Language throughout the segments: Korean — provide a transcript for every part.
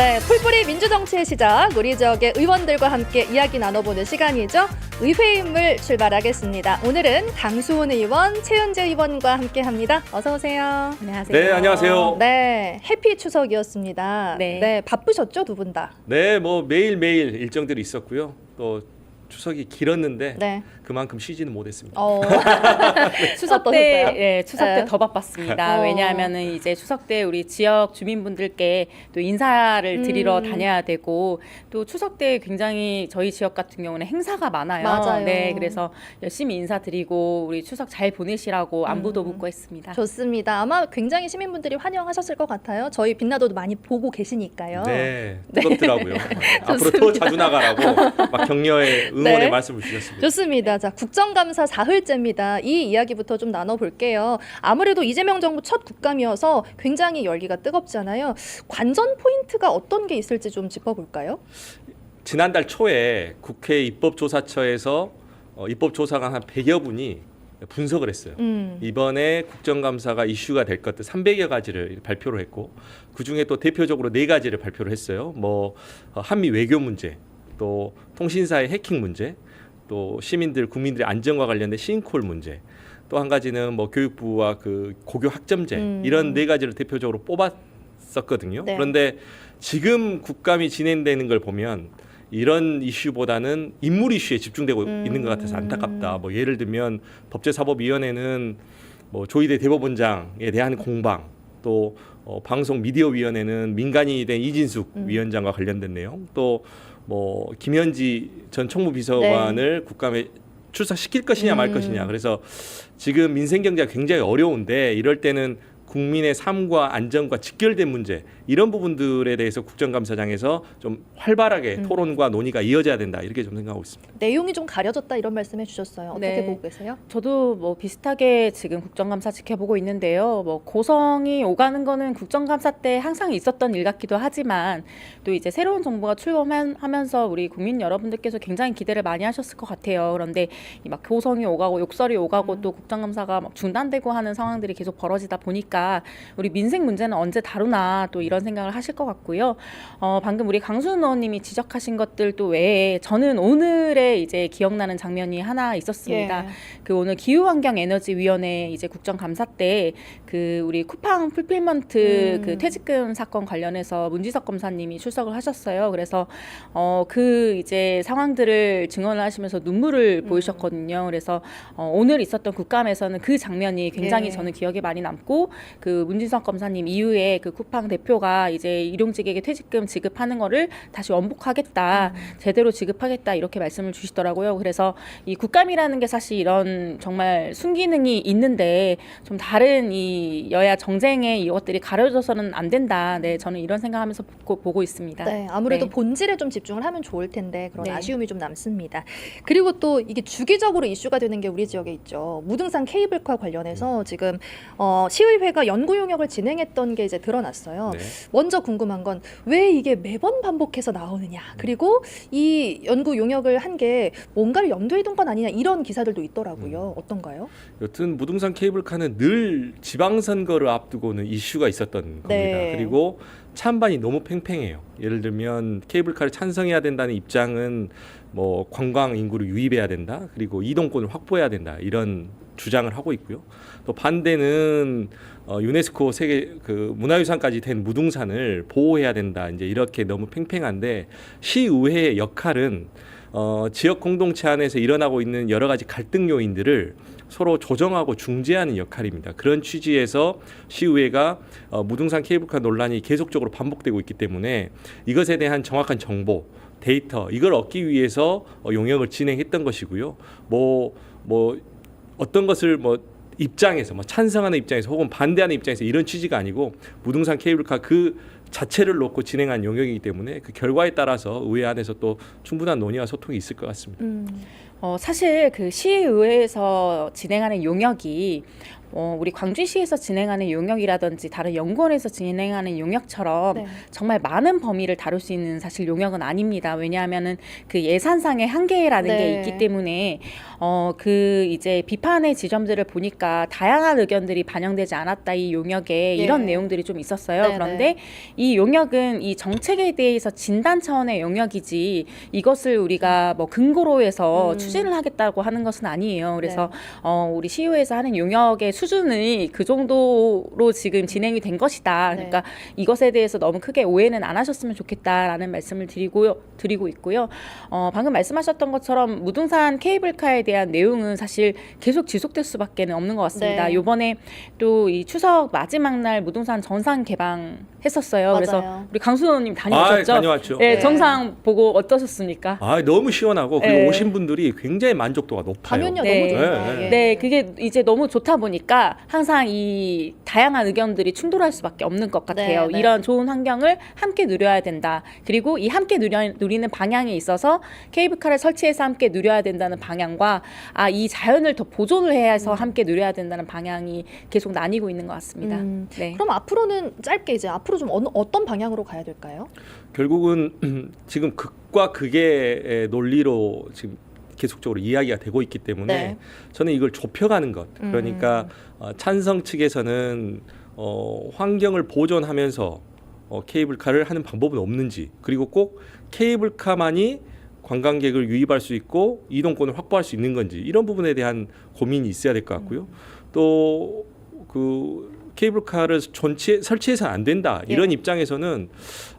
네, 풀뿌리 민주정치의 시작, 우리 지역의 의원들과 함께 이야기 나눠보는 시간이죠. 의회임을 출발하겠습니다. 오늘은 강수훈 의원, 최은재 의원과 함께합니다. 어서 오세요. 안녕하세요. 네, 안녕하세요. 네, 해피 추석이었습니다. 네. 바쁘셨죠, 두 분 다. 네, 뭐 매일 매일 일정들이 있었고요. 또 추석이 길었는데 네. 그만큼 쉬지는 못했습니다. 어, 추석 어떠셨어요? 때, 예, 추석 네. 때 더 바빴습니다. 어. 왜냐하면은 이제 추석 때 우리 지역 주민분들께 또 인사를 드리러 음. 다녀야 되고 또 추석 때 굉장히 저희 지역 같은 경우는 행사가 많아요. 맞아요. 네, 그래서 열심히 인사드리고 우리 추석 잘 보내시라고 안부도 음. 묻고 했습니다. 좋습니다. 아마 굉장히 시민분들이 환영하셨을 것 같아요. 저희 빛나도도 많이 보고 계시니까요. 네, 뜨겁더라고요. 앞으로 더 자주 나가라고 막 격려의 응원의 네. 말씀을 주셨습니다. 좋습니다. 자, 국정감사 사흘째입니다. 이 이야기부터 좀 나눠볼게요. 아무래도 이재명 정부 첫 국감이어서 굉장히 열기가 뜨겁잖아요. 관전 포인트가 어떤 게 있을지 좀 짚어볼까요? 지난달 초에 국회 입법조사처에서 어, 입법조사관 한 100여 분이 분석을 했어요. 음, 이번에 국정감사가 이슈가 될 것들 300여 가지를 발표를 했고 그 중에 또 대표적으로 네 가지를 발표를 했어요. 뭐 어, 한미 외교 문제, 또 통신사의 해킹 문제, 또 시민들 국민들의 안전과 관련된 시인콜 문제, 또 한 가지는 뭐 교육부와 그 고교 학점제 음. 이런 네 가지를 대표적으로 뽑았었거든요. 네. 그런데 지금 국감이 진행되는 걸 보면 이런 이슈보다는 인물 이슈에 집중되고 음. 있는 것 같아서 안타깝다. 뭐 예를 들면 법제사법위원회는 뭐 조희대 대법원장에 대한 공방, 또 어, 방송 미디어 위원회는 민간인이 된 이진숙 음. 위원장과 관련된 내용, 또 뭐 김현지 전 총무비서관을 국감에 출석시킬 것이냐 말 네. 음. 것이냐. 그래서 지금 민생 경제가 굉장히 어려운데 이럴 때는 국민의 삶과 안전과 직결된 문제 이런 부분들에 대해서 국정감사장에서 좀 활발하게 음. 토론과 논의가 이어져야 된다 이렇게 좀 생각하고 있습니다. 내용이 좀 가려졌다 이런 말씀해 주셨어요. 어떻게 네. 보고 계세요? 저도 뭐 비슷하게 지금 국정감사 지켜보고 있는데요. 뭐 고성이 오가는 거는 국정감사 때 항상 있었던 일 같기도 하지만 또 이제 새로운 정부가 출범하면서 우리 국민 여러분들께서 굉장히 기대를 많이 하셨을 것 같아요. 그런데 이막 고성이 오가고 욕설이 오가고 음. 또 국정감사가 막 중단되고 하는 상황들이 계속 벌어지다 보니까 우리 민생 문제는 언제 다루나 또 이런 생각을 하실 것 같고요. 어, 방금 우리 강순 의원님이 지적하신 것들도 외에 저는 오늘의 이제 기억나는 장면이 하나 있었습니다. 예. 그 오늘 기후환경에너지위원회 이제 국정감사 때 그 우리 쿠팡 풀필먼트 음. 그 퇴직금 사건 관련해서 문지석 검사님이 출석을 하셨어요. 그래서 어 그 이제 상황들을 증언을 하시면서 눈물을 음. 보이셨거든요. 그래서 어 오늘 있었던 국감에서는 그 장면이 굉장히 예. 저는 기억에 많이 남고 그 문진석 검사님 이후에 그 쿠팡 대표가 이제 일용직에게 퇴직금 지급하는 거를 다시 원복하겠다. 음. 제대로 지급하겠다 이렇게 말씀을 주시더라고요. 그래서 이 국감이라는 게 사실 이런 정말 순기능이 있는데 좀 다른 이 여야 정쟁의 이것들이 가려져서는 안 된다. 네, 저는 이런 생각하면서 보고, 보고 있습니다. 네, 아무래도 네. 본질에 좀 집중을 하면 좋을 텐데 그런 네. 아쉬움이 좀 남습니다. 그리고 또 이게 주기적으로 이슈가 되는 게 우리 지역에 있죠. 무등산 케이블카 관련해서 지금 어, 시의회가 연구 용역을 진행했던 게 이제 드러났어요. 네. 먼저 궁금한 건 왜 이게 매번 반복해서 나오느냐. 그리고 이 연구 용역을 한 게 뭔가를 염두에 둔 건 아니냐 이런 기사들도 있더라고요. 어떤가요? 여튼 무등산 케이블카는 늘 지방선거를 앞두고는 이슈가 있었던 겁니다. 네. 그리고 찬반이 너무 팽팽해요. 예를 들면 케이블카를 찬성해야 된다는 입장은 뭐 관광 인구를 유입해야 된다. 그리고 이동권을 확보해야 된다. 이런 주장을 하고 있고요. 또 반대는 어, 유네스코 세계 그 문화유산까지 된 무등산을 보호해야 된다. 이제 이렇게 너무 팽팽한데 시의회의 역할은 어, 지역 공동체 안에서 일어나고 있는 여러 가지 갈등 요인들을 서로 조정하고 중재하는 역할입니다. 그런 취지에서 시의회가 어, 무등산 케이블카 논란이 계속적으로 반복되고 있기 때문에 이것에 대한 정확한 정보, 데이터 이걸 얻기 위해서 어, 용역을 진행했던 것이고요. 뭐뭐 어떤 것을 뭐 입장에서 뭐 찬성하는 입장에서 혹은 반대하는 입장에서 이런 취지가 아니고 무등산 케이블카 그 자체를 놓고 진행한 용역이기 때문에 그 결과에 따라서 의회 안에서 또 충분한 논의와 소통이 있을 것 같습니다. 음, 어, 사실 그 시의회에서 진행하는 용역이 어, 우리 광주시에서 진행하는 용역이라든지 다른 연구원에서 진행하는 용역처럼 네. 정말 많은 범위를 다룰 수 있는 사실 용역은 아닙니다. 왜냐하면은 그 예산상의 한계라는 네. 게 있기 때문에 어, 그 이제 비판의 지점들을 보니까 다양한 의견들이 반영되지 않았다 이 용역에 예. 이런 내용들이 좀 있었어요. 네, 그런데 이 용역은 이 정책에 대해서 진단 차원의 용역이지 이것을 우리가 뭐 근거로 해서 음. 추진을 하겠다고 하는 것은 아니에요. 그래서 어, 우리 시의회에서 하는 용역의 수준이 그 정도로 지금 진행이 된 것이다. 네. 그러니까 이것에 대해서 너무 크게 오해는 안 하셨으면 좋겠다라는 말씀을 드리고요, 드리고 있고요. 어, 방금 말씀하셨던 것처럼 무등산 케이블카에 대한 내용은 사실 계속 지속될 수밖에 없는 것 같습니다. 네. 요번에 또 이 추석 마지막 날 무등산 정상 개방 했었어요. 그래서 맞아요. 우리 강수호님 아, 다녀오셨죠? 다녀왔죠. 네, 네. 정상 보고 어떠셨습니까? 아, 너무 시원하고 그리고 네. 오신 분들이 굉장히 만족도가 높아요. 가면요 네. 너무 좋다. 네, 예. 네, 그게 이제 너무 좋다 보니까 항상 이 다양한 의견들이 충돌할 수밖에 없는 것 같아요. 네, 네. 이런 좋은 환경을 함께 누려야 된다. 그리고 이 함께 누려, 누리는 방향에 있어서 케이블카를 설치해서 함께 누려야 된다는 방향과 아, 이 자연을 더 보존을 해서 함께 누려야 된다는 방향이 계속 나뉘고 있는 것 같습니다. 음, 네. 그럼 앞으로는 짧게 이제 앞으로 좀 어느, 어떤 방향으로 가야 될까요? 결국은 지금 극과 극의 논리로 지금 계속적으로 이야기가 되고 있기 때문에 네. 저는 이걸 좁혀가는 것. 음. 그러니까 어, 찬성 측에서는 어, 환경을 보존하면서 어, 케이블카를 하는 방법은 없는지 그리고 꼭 케이블카만이 관광객을 유입할 수 있고 이동권을 확보할 수 있는 건지 이런 부분에 대한 고민이 있어야 될 것 같고요. 또그 케이블카를 존치 설치해서 안 된다 이런 입장에서는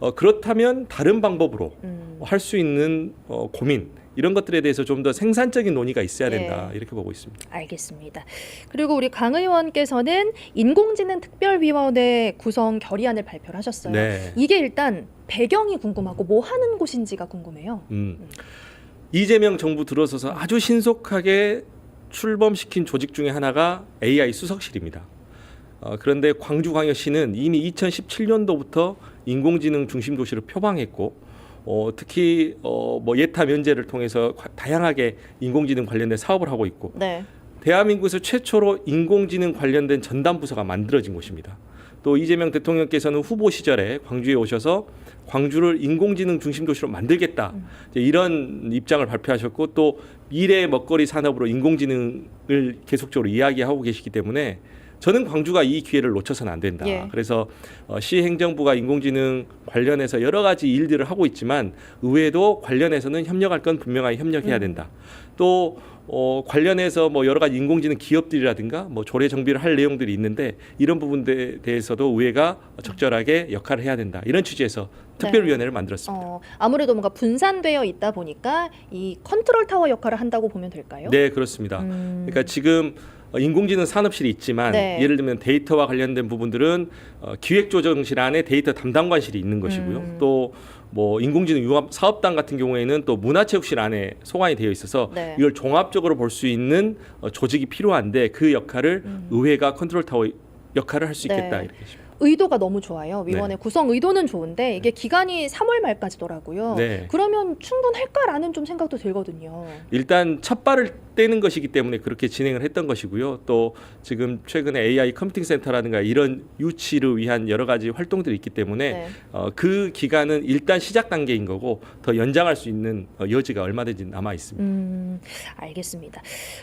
어, 그렇다면 다른 방법으로 음. 할수 있는 어, 고민 이런 것들에 대해서 좀 더 생산적인 논의가 있어야 된다 예. 이렇게 보고 있습니다. 알겠습니다. 그리고 우리 강 의원께서는 인공지능 특별위원회 구성 결의안을 발표를 하셨어요. 네. 이게 일단 배경이 궁금하고 뭐 하는 곳인지가 궁금해요. 음. 이재명 정부 들어서서 아주 신속하게 출범시킨 조직 중에 하나가 AI 수석실입니다. 어, 그런데 광주광역시는 이미 2017년도부터 인공지능 중심 도시를 표방했고 어, 특히 어, 뭐 예타 면제를 통해서 과- 다양하게 인공지능 관련된 사업을 하고 있고 네. 대한민국에서 최초로 인공지능 관련된 전담 부서가 만들어진 곳입니다. 또 이재명 대통령께서는 후보 시절에 광주에 오셔서 광주를 인공지능 중심 도시로 만들겠다 이제 이런 입장을 발표하셨고 또 미래 먹거리 산업으로 인공지능을 계속적으로 이야기하고 계시기 때문에 저는 광주가 이 기회를 놓쳐서는 안 된다. 예. 그래서 어, 시 행정부가 인공지능 관련해서 여러 가지 일들을 하고 있지만 의회도 관련해서는 협력할 건 분명하게 협력해야 음. 된다. 또 어, 관련해서 뭐 여러 가지 인공지능 기업들이라든가 뭐 조례 정비를 할 내용들이 있는데 이런 부분에 대해서도 의회가 적절하게 역할을 해야 된다. 이런 취지에서 특별위원회를 만들었습니다. 어, 아무래도 뭔가 분산되어 있다 보니까 이 컨트롤 타워 역할을 한다고 보면 될까요? 네, 그렇습니다. 음. 그러니까 지금 어, 인공지능 산업실이 있지만 네. 예를 들면 데이터와 관련된 부분들은 어, 기획조정실 안에 데이터 담당관실이 있는 것이고요. 음. 또뭐 인공지능 융합 사업단 같은 경우에는 또 문화체육실 안에 소관이 되어 있어서 네. 이걸 종합적으로 볼 수 있는 어, 조직이 필요한데 그 역할을 음. 의회가 컨트롤 타워 역할을 할수 네. 있겠다 이렇게 싶습니다. 의도가 너무 좋아요. 위원회 네. 구성 의도는 좋은데 이게 기간이 3월 말까지더라고요. 네. 그러면 충분할까라는 좀 생각도 들거든요. 일단 첫 발을 떼는 것이기 때문에 그렇게 진행을 했던 것이고요. 또 지금 최근에 AI 컴퓨팅 센터라든가 이런 유치를 위한 여러 가지 활동들이 있기 때문에 네. 어, 그 기간은 일단 시작 단계인 거고 더 연장할 수 있는 어, 여지가 얼마든지 남아 있습니다. 음, 알겠습니다.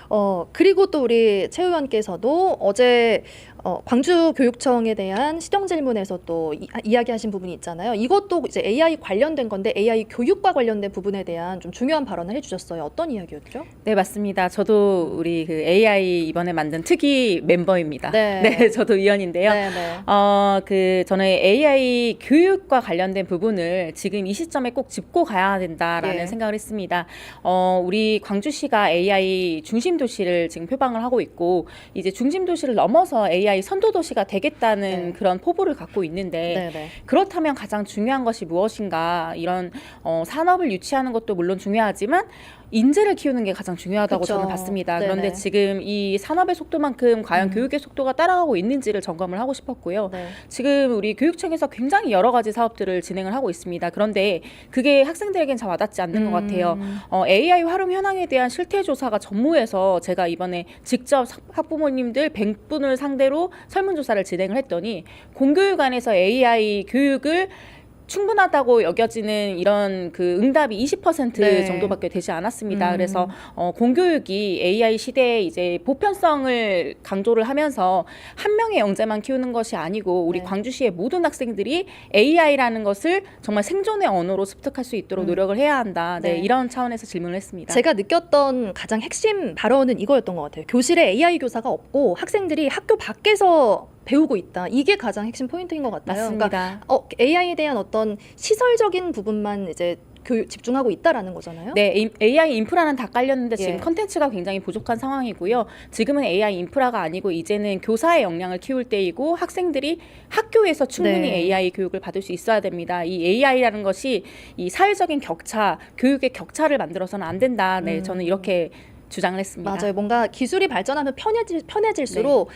어, 그리고 또 우리 최 의원께서도 어제 어, 광주교육청에 대한 시정 질문에서 또 이, 이야기하신 부분이 있잖아요. 이것도 이제 AI 관련된 건데 AI 교육과 관련된 부분에 대한 좀 중요한 발언을 해주셨어요. 어떤 이야기였죠? 네, 맞습니다. 저도 우리 그 AI 이번에 만든 특위 멤버입니다. 네. 저도 위원인데요. 네, 네. 어, 그 저는 AI 교육과 관련된 부분을 지금 이 시점에 꼭 짚고 가야 된다라는 예. 생각을 했습니다. 어, 우리 광주시가 AI 중심 도시를 지금 표방을 하고 있고 이제 중심 도시를 넘어서 AI 선도 도시가 되겠다는 네. 그런 포부를 갖고 있는데 네, 네. 그렇다면 가장 중요한 것이 무엇인가 이런 어, 산업을 유치하는 것도 물론 중요하지만 인재를 키우는 게 가장 중요하다고 그쵸. 저는 봤습니다. 네네. 그런데 지금 이 산업의 속도만큼 과연 음. 교육의 속도가 따라가고 있는지를 점검을 하고 싶었고요. 네. 지금 우리 교육청에서 굉장히 여러 가지 사업들을 진행을 하고 있습니다. 그런데 그게 학생들에겐 잘 와닿지 않는 것 같아요. 음. 어, AI 활용 현황에 대한 실태 조사가 전무해서 제가 이번에 직접 학- 학부모님들 100분을 상대로 설문조사를 진행을 했더니 공교육 안에서 AI 교육을 충분하다고 여겨지는 이런 그 응답이 20% 네. 정도밖에 되지 않았습니다. 음. 그래서 어, 공교육이 AI 시대에 이제 보편성을 강조를 하면서 한 명의 영재만 키우는 것이 아니고 우리 네. 광주시의 모든 학생들이 AI라는 것을 정말 생존의 언어로 습득할 수 있도록 음. 노력을 해야 한다. 네, 네. 이런 차원에서 질문을 했습니다. 제가 느꼈던 가장 핵심 발언은 이거였던 것 같아요. 교실에 AI 교사가 없고 학생들이 학교 밖에서 배우고 있다. 이게 가장 핵심 포인트인 것 같아요. 그러니까 맞습니다. 어, AI에 대한 어떤 시설적인 부분만 이제 교육 집중하고 있다라는 거잖아요. 네, 임- AI 인프라는 다 깔렸는데 지금 예. 컨텐츠가 굉장히 부족한 상황이고요. 지금은 AI 인프라가 아니고 이제는 교사의 역량을 키울 때이고 학생들이 학교에서 충분히 네. AI 교육을 받을 수 있어야 됩니다. 이 AI라는 것이 이 사회적인 격차, 교육의 격차를 만들어서는 안 된다. 네, 음. 저는 이렇게 주장을 했습니다. 맞아요. 뭔가 기술이 발전하면 편해질, 편해질수록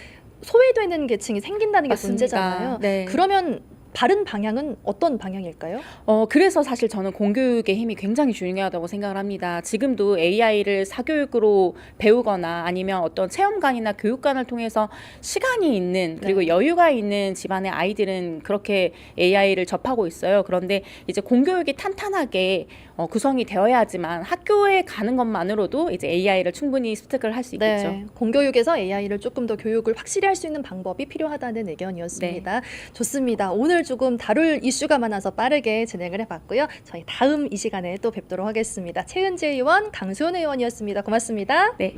소외되는 계층이 생긴다는 게 네. 맞습니다. 문제잖아요. 네. 그러면 바른 방향은 어떤 방향일까요? 어, 그래서 사실 저는 공교육의 힘이 굉장히 중요하다고 생각을 합니다. 지금도 AI를 사교육으로 배우거나 아니면 어떤 체험관이나 교육관을 통해서 시간이 있는 그리고 네. 여유가 있는 집안의 아이들은 그렇게 AI를 접하고 있어요. 그런데 이제 공교육이 탄탄하게 어, 구성이 되어야지만 학교에 가는 것만으로도 이제 AI를 충분히 습득을 할 수 있겠죠. 네, 공교육에서 AI를 조금 더 교육을 확실히 할 수 있는 방법이 필요하다는 의견이었습니다. 네. 좋습니다. 오늘 조금 다룰 이슈가 많아서 빠르게 진행을 해봤고요. 저희 다음 이 시간에 또 뵙도록 하겠습니다. 최은지 의원, 강수현 의원이었습니다. 고맙습니다. 네,